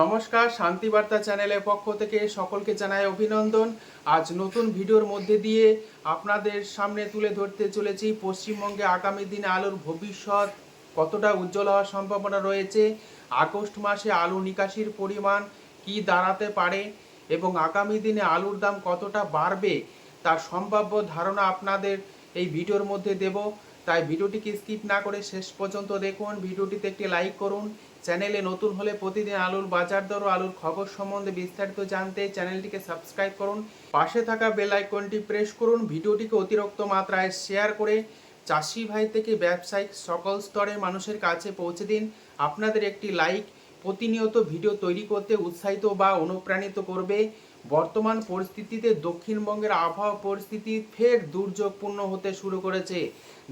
নমস্কার শান্তিবার্তা চ্যানেলের পক্ষ থেকে সকলকে জানাই অভিনন্দন। আজ নতুন ভিডিওর মধ্যে দিয়ে আপনাদের সামনে তুলে ধরতে চলেছি পশ্চিমবঙ্গে আগামী দিনে আলুর ভবিষ্যৎ কতটা উজ্জ্বল হওয়ার সম্ভাবনা রয়েছে, আগস্ট মাসে আলু নিকাশির পরিমাণ কি দাঁড়াতে পারে এবং আগামী দিনে আলুর দাম কতটা বাড়বে, তার সম্ভাব্য ধারণা আপনাদের এই ভিডিওর মধ্যে দেব। তাই ভিডিওটিকে স্কিপ না করে শেষ পর্যন্ত দেখুন। ভিডিওটিতে একটি লাইক করুন। চ্যানেলে নতুন হলে প্রতিদিন আলুর বাজার দর ও আলুর খবর সম্বন্ধে বিস্তারিত জানতে চ্যানেলটিকে সাবস্ক্রাইব করুন। পাশে থাকা বেল আইকনটি প্রেস করুন। ভিডিওটিকে অতিরিক্ত মাত্রায় শেয়ার করে চাষি ভাই থেকে ব্যবসায়িক সকল স্তরের মানুষের কাছে পৌঁছে দিন। আপনাদের একটি লাইক প্রতিনিয়ত ভিডিও তৈরি করতে উৎসাহিত বা অনুপ্রাণিত করবে। বর্তমান পরিস্থিতিতে দক্ষিণবঙ্গের আবহাওয়া পরিস্থিতি ফের দুর্যোগপূর্ণ হতে শুরু করেছে।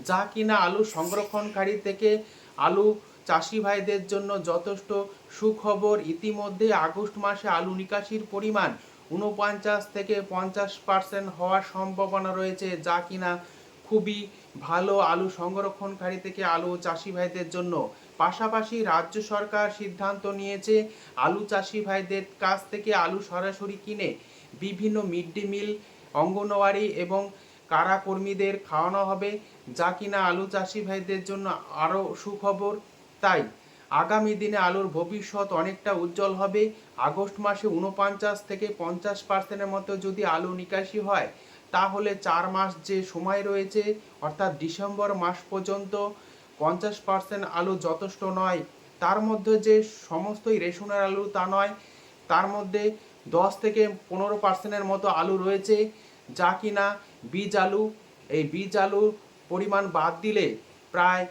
যা কিনা আলু সংরক্ষণকারী থেকে আলু চাষি ভাইদের জন্য যথেষ্ট সুখবর। ইতিমধ্যে আগস্ট মাসে আলু নিকাশির পরিমাণ উনপঞ্চাশ থেকে পঞ্চাশ পার্সেন্ট হওয়ার সম্ভাবনা রয়েছে, যা কিনা খুবই ভালো আলু সংরক্ষণকারী থেকে আলু চাষি ভাইদের জন্য। পাশাপাশি রাজ্য সরকার সিদ্ধান্ত নিয়েছে, আলু চাষি ভাইদের কাছ থেকে আলু সরাসরি কিনে বিভিন্ন মিড ডে মিল, অঙ্গনওয়াড়ি এবং কারা কর্মীদের খাওয়ানো হবে, যা কিনা আলু চাষি ভাইদের জন্য আরও সুখবর। তাই আগামী দিনে আলুর ভবিষ্যৎ অনেকটা উজ্জ্বল হবে। আগস্ট মাসে উনপঞ্চাশ থেকে পঞ্চাশ পার্সেন্টের মতো যদি আলু নিকাশি হয় তাহলে চার মাস যে সময় রয়েছে, অর্থাৎ ডিসেম্বর মাস পর্যন্ত পঞ্চাশ পার্সেন্ট আলু যথেষ্ট নয়। তার মধ্যে যে সমস্তই রেশনের আলু তা নয়, তার মধ্যে দশ থেকে পনেরো পার্সেন্টের মতো আলু রয়েছে, যা কিনা বীজ আলু। এই বীজ আলুর পরিমাণ বাদ দিলে প্রায়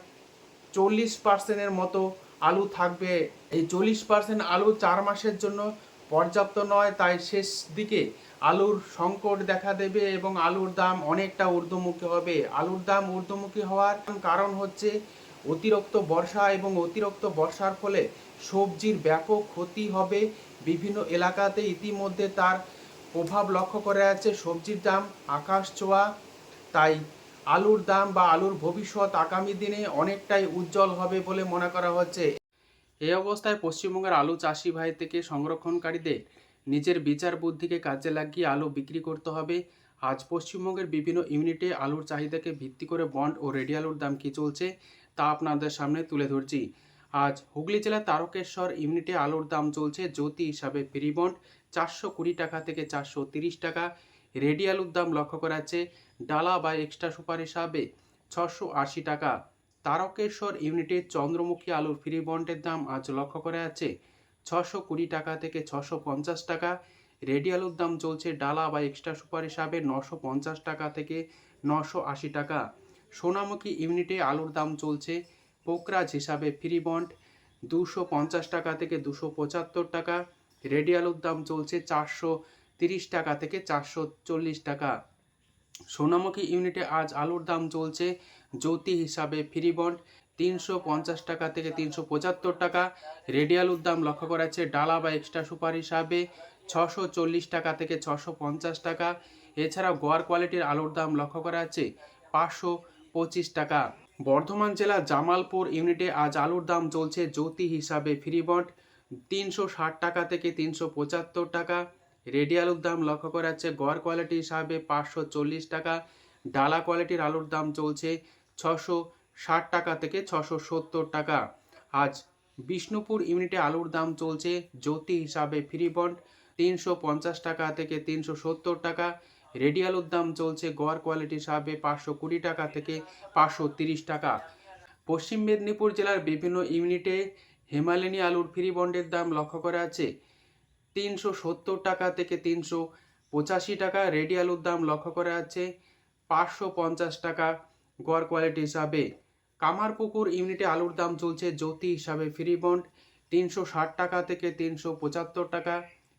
চল্লিশ পার্সেন্টের মতো আলু থাকবে। এই চল্লিশ পার্সেন্ট আলু চার মাসের জন্য পর্যাপ্ত নয়, তাই শেষ দিকে আলুর সংকট দেখা দেবে এবং আলুর দাম অনেকটা ঊর্ধ্বমুখী হবে। আলুর দাম ঊর্ধ্বমুখী হওয়ার কারণ হচ্ছে অতিরিক্ত বর্ষা এবং অতিরিক্ত বর্ষার ফলে সবজির ব্যাপক ক্ষতি হবে। বিভিন্ন এলাকাতে ইতিমধ্যে তার প্রভাব লক্ষ্য করা যাচ্ছে। সবজির দাম আকাশ ছোঁয়া, তাই আলুর দাম বা আলুর ভবিষ্যৎ আগামী দিনে অনেকটাই উজ্জ্বল হবে বলে মনে করা হচ্ছে। এই অবস্থায় পশ্চিমবঙ্গের আলু চাষি ভাই থেকে সংরক্ষণকারীদের নিজের বিচার বুদ্ধিকে কাজে লাগিয়ে আলু বিক্রি করতে হবে। আজ পশ্চিমবঙ্গের বিভিন্ন ইউনিটে আলুর চাহিদাকে ভিত্তি করে বন্ড ও রেডি আলুর দাম কী চলছে, তা আপনাদের সামনে তুলে ধরছি। আজ হুগলি জেলার তারকেশ্বর ইউনিটে আলুর দাম চলছে জ্যোতি হিসাবে ফ্রি বন্ড চারশো কুড়ি টাকা থেকে চারশো তিরিশ টাকা। রেডি আলুর দাম লক্ষ্য করা যাচ্ছে, ডালা বা এক্সট্রা সুপার হিসাবে ছশো আশি টাকা। তারকেশ্বর ইউনিটে চন্দ্রমুখী আলুর ফ্রি বন্ডের দাম আজ লক্ষ্য করা যাচ্ছে ছশো কুড়ি টাকা থেকে ছশো পঞ্চাশ টাকা। রেডি আলুর দাম চলছে ডালা বা এক্সট্রা সুপার হিসাবে নশো পঞ্চাশ টাকা থেকে নশো আশি টাকা। সোনামুখী ইউনিটে আলুর দাম চলছে পোকরাজ হিসাবে ফ্রি বন্ড দুশো পঞ্চাশ টাকা থেকে দুশো পঁচাত্তর টাকা। রেডি আলুর দাম চলছে চারশো তিরিশ টাকা থেকে চারশো চল্লিশ টাকা। সোনামুখী ইউনিটে আজ আলুর দাম চলছে জ্যোতি হিসাবে ফ্রি বন্ড তিনশো পঞ্চাশ টাকা থেকে তিনশো পঁচাত্তর টাকা। রেডি আলুর দাম লক্ষ্য করা যাচ্ছে ডালা বা এক্সট্রা সুপার হিসাবে ছশো চল্লিশ টাকা থেকে ছশো পঞ্চাশ টাকা। এছাড়াও গোয়ার কোয়ালিটির আলুর দাম লক্ষ্য করা যাচ্ছে পাঁচশো পঁচিশ টাকা। বর্ধমান জেলা জামালপুর ইউনিটে আজ আলুর দাম চলছে জ্যোতি হিসাবে ফ্রি বন্ড তিনশো ষাট টাকা থেকে তিনশো পঁচাত্তর টাকা। রেডি আলুর দাম লক্ষ্য করা যাচ্ছে, গড় কোয়ালিটি হিসাবে পাঁচশো চল্লিশ টাকা, ডালা কোয়ালিটির আলুর দাম চলছে ছশো ষাট টাকা থেকে ছশো সত্তর টাকা। আজ বিষ্ণুপুর ইউনিটে আলুর দাম চলছে জ্যোতি হিসাবে ফ্রি বন্ড তিনশো পঞ্চাশ টাকা থেকে তিনশো সত্তর টাকা। রেডি আলুর দাম চলছে গড় কোয়ালিটি হিসাবে পাঁচশো কুড়ি টাকা থেকে পাঁচশো তিরিশ টাকা। পশ্চিম মেদিনীপুর জেলার বিভিন্ন ইউনিটে হেমালিনী আলুর ফ্রি বন্ডের দাম লক্ষ্য করা আছে তিনশো সত্তর টাকা থেকে তিনশো পঁচাশি টাকা। রেডি আলুর দাম লক্ষ্য করা যাচ্ছে, পাঁচশো পঞ্চাশ টাকা গড় কোয়ালিটি হিসাবে। কামারপুকুর ইউনিটে আলুর দাম চলছে জ্যোতি হিসাবে ফ্রি বন্ড তিনশো ষাট টাকা থেকে তিনশো পঁচাত্তর টাকা।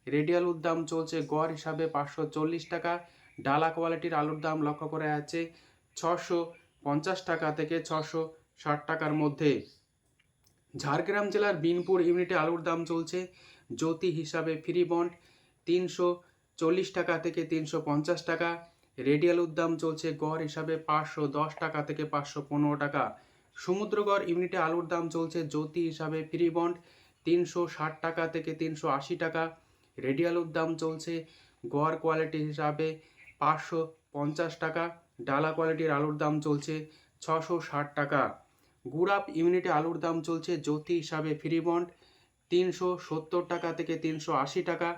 রেডি আলুর দাম চলছে গড় হিসাবে পাঁচশো চল্লিশ টাকা। ডালা কোয়ালিটির আলুর দাম লক্ষ্য করা যাচ্ছে, ছশো পঞ্চাশ টাকা থেকে ছশো ষাট টাকার মধ্যে। ঝাড়গ্রাম জেলার বিনপুর ইউনিটে আলুর দাম চলছে জ্যোতি হিসাবে ফ্রি বন্ড তিনশো চল্লিশ টাকা থেকে তিনশো পঞ্চাশ টাকা। রেডি আলুর দাম চলছে গড় হিসাবে পাঁচশো দশ টাকা থেকে পাঁচশো পনেরো টাকা। সমুদ্রগড় ইউনিটে আলুর দাম চলছে জ্যোতি হিসাবে ফ্রি বন্ড তিনশো ষাট টাকা থেকে তিনশো আশি টাকা। রেডি আলুর দাম চলছে গড় কোয়ালিটি হিসাবে পাঁচশো পঞ্চাশ টাকা। ডালা কোয়ালিটির আলুর দাম চলছে ছশো ষাট টাকা। গুড়াপ ইউনিটে আলুর দাম চলছে জ্যোতি হিসাবে ফ্রিবন্ড তিনশো সত্তর টাকা থেকে তিনশো আশি টাকা।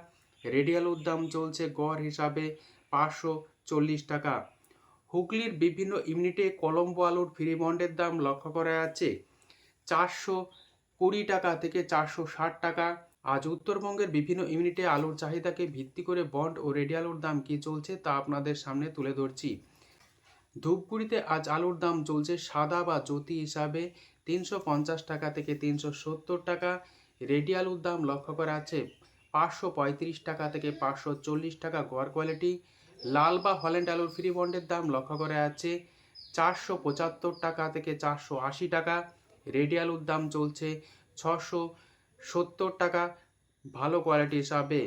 রেডি আলুর দাম চলছে গড় হিসাবে পাঁচশো চল্লিশ টাকা। হুগলির বিভিন্ন ইউনিটে কলম্বো আলুর ফ্রি বন্ডের দাম লক্ষ্য করা যাচ্ছে। চারশো কুড়ি টাকা থেকে চারশো ষাট টাকা। আজ উত্তরবঙ্গের বিভিন্ন ইউনিটে আলুর চাহিদাকে ভিত্তি করে বন্ড ও রেডিয়ালুর দাম কী চলছে তা আপনাদের সামনে তুলে ধরছি। ধূপগুড়িতে আজ আলুর দাম চলছে সাদা বা জ্যোতি হিসাবে তিনশো পঞ্চাশ টাকা থেকে তিনশো সত্তর টাকা। রেডি আলুর দাম লক্ষ্য করা আছে। পাঁচশো পঁয়ত্রিশ টাকা থেকে পাঁচশো চল্লিশ টাকা গড় কোয়ালিটি। লাল বা হল্যান্ড আলুর ফ্রি বন্ডের দাম লক্ষ্য করা আছে। চারশো পঁচাত্তর টাকা থেকে চারশো আশি টাকা। রেডি আলুর দাম চলছে ছশো সত্তর টাকা। ভালো কোয়ালিটি হিসাবে।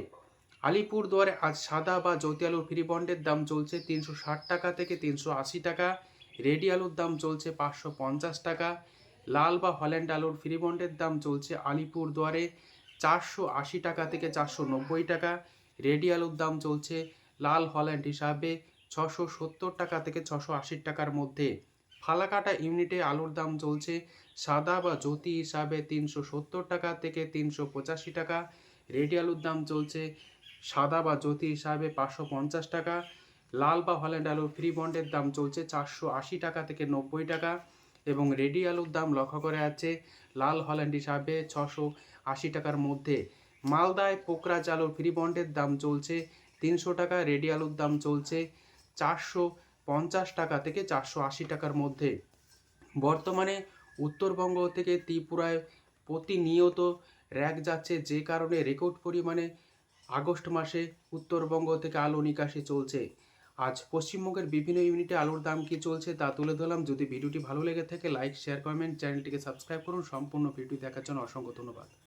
আলিপুরদুয়ারে আজ সাদা বা জ্যোতি আলুর ফ্রি বন্ডের দাম চলছে তিনশো ষাট টাকা থেকে তিনশো আশি টাকা। রেডি আলুর দাম চলছে পাঁচশো পঞ্চাশ টাকা। লাল বা হল্যান্ড আলুর ফ্রি বন্ডের দাম চলছে আলিপুরদুয়ারে চারশো আশি টাকা থেকে চারশো নব্বই টাকা। রেডি আলুর দাম চলছে লাল হল্যান্ড হিসাবে ছশো সত্তর টাকা থেকে ছশো আশি টাকার মধ্যে। ফালাকাটা ইউনিটে আলুর দাম চলছে সাদা বা জ্যোতি হিসাবে তিনশো সত্তর টাকা থেকে তিনশো পঁচাশি টাকা। রেডি আলুর দাম চলছে সাদা বা জ্যোতি হিসাবে পাঁচশো পঞ্চাশ টাকা। লাল বা হল্যান্ড আলুর ফ্রি বন্ডের দাম চলছে চারশো আশি টাকা থেকে নব্বই টাকা। এবং রেডি আলুর দাম লক্ষ্য করে আছে লাল হল্যান্ড হিসাবে ছশো আশি টাকার মধ্যে। মালদায় পোকরাজ আলুর ফ্রি বন্ডের দাম চলছে তিনশো টাকা, রেডি আলুর দাম চলছে চারশো পঞ্চাশ টাকা থেকে চারশো আশি টাকার মধ্যে। বর্তমানে উত্তরবঙ্গ থেকে ত্রিপুরায় প্রতিনিয়ত র্যাক যাচ্ছে যে কারণে রেকর্ড পরিমাণে আগস্ট মাসে উত্তরবঙ্গ থেকে আলু নিকাশি চলছে। আজ পশ্চিমবঙ্গের বিভিন্ন ইউনিটে আলুর দাম কি চলছে তা তুলে ধরলাম। যদি ভিডিওটি ভালো লেগে থাকে লাইক শেয়ার কমেন্ট চ্যানেলটিকে সাবস্ক্রাইব করুন। সম্পূর্ণ ভিডিও দেখার জন্য অসংখ্য ধন্যবাদ।